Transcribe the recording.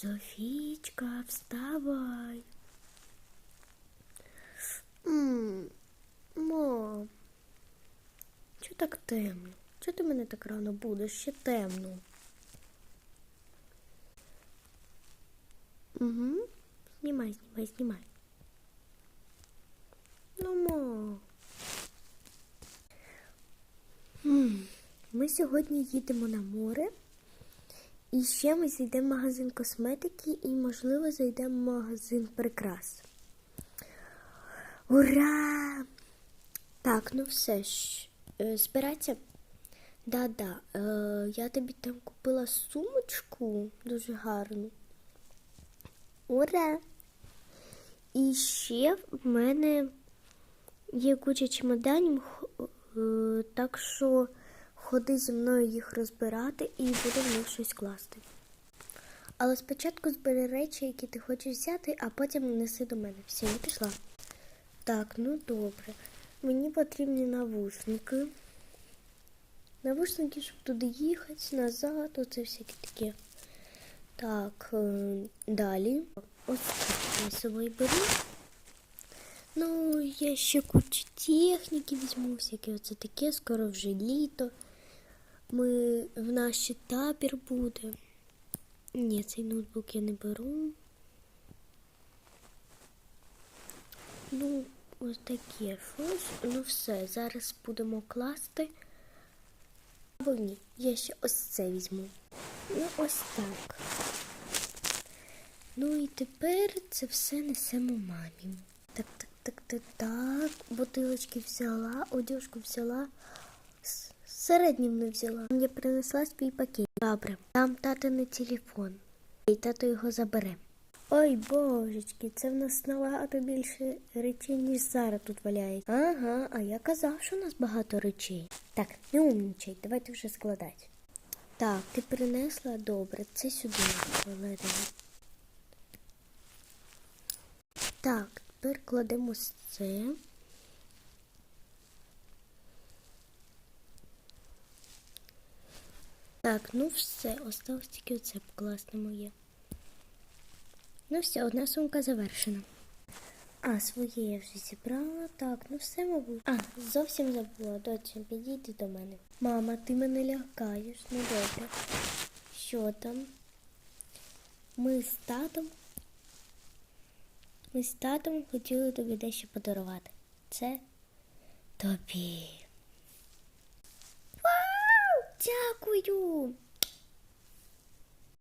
Софічка, вставай. М, Мам, чого так темно? Чого ти мене так рано будеш? Ще темно. Угу. Знімай, знімай, знімай. Ну, мо. М, Ми сьогодні їдемо на море. І ще ми зайдемо в магазин косметики і, можливо, зайдемо в магазин прикрас. Ура! Так, ну все ж. Е, збираться? Да-да. Е, я тобі там купила сумочку дуже гарну. Ура! І ще в мене є куча чемоданів, е, так що ходи зі мною їх розбирати і буду в них щось класти. Але спочатку збери речі, які ти хочеш взяти, а потім неси до мене. Все, я пішла. Так, ну добре. Мені потрібні навушники. Навушники, щоб туди їхати, назад, оце всяке таке. Так, е, далі. Ось я собою беру. Ну, я ще кучу техніки візьму, всяке оце таке, скоро вже літо. Ми в ще табір буде. Ні, цей ноутбук я не беру. Ну, ось таке щось. Ну все, зараз будемо класти. Або ні, я ще ось це візьму. Ну, ось так. Ну і тепер це все несемо мамі. Так, так, так, так, так. Бутилочки взяла, одежку взяла. Середнім не взяла. Я принесла свій пакет. Добре, там татиний телефон. І тато його забере. Ой, божечки, це в нас набагато більше речей, ніж зараз тут валяється. Ага, а я казав, що у нас багато речей. Так, не умнічай, давайте вже складати. Так, ти принесла добре, це сюди кладемо. Так, тепер кладемо це. Так, ну все, осталось тільки оце покласти моє. Ну все, одна сумка завершена. А, своє я вже зібрала. Так, ну все, мабуть. А, зовсім забула, доця, підійди до мене. Мама, ти мене лякаєш, ну добре. Що там? Ми з татом. Ми з татом хотіли тобі дещо подарувати. Це тобі. 我就。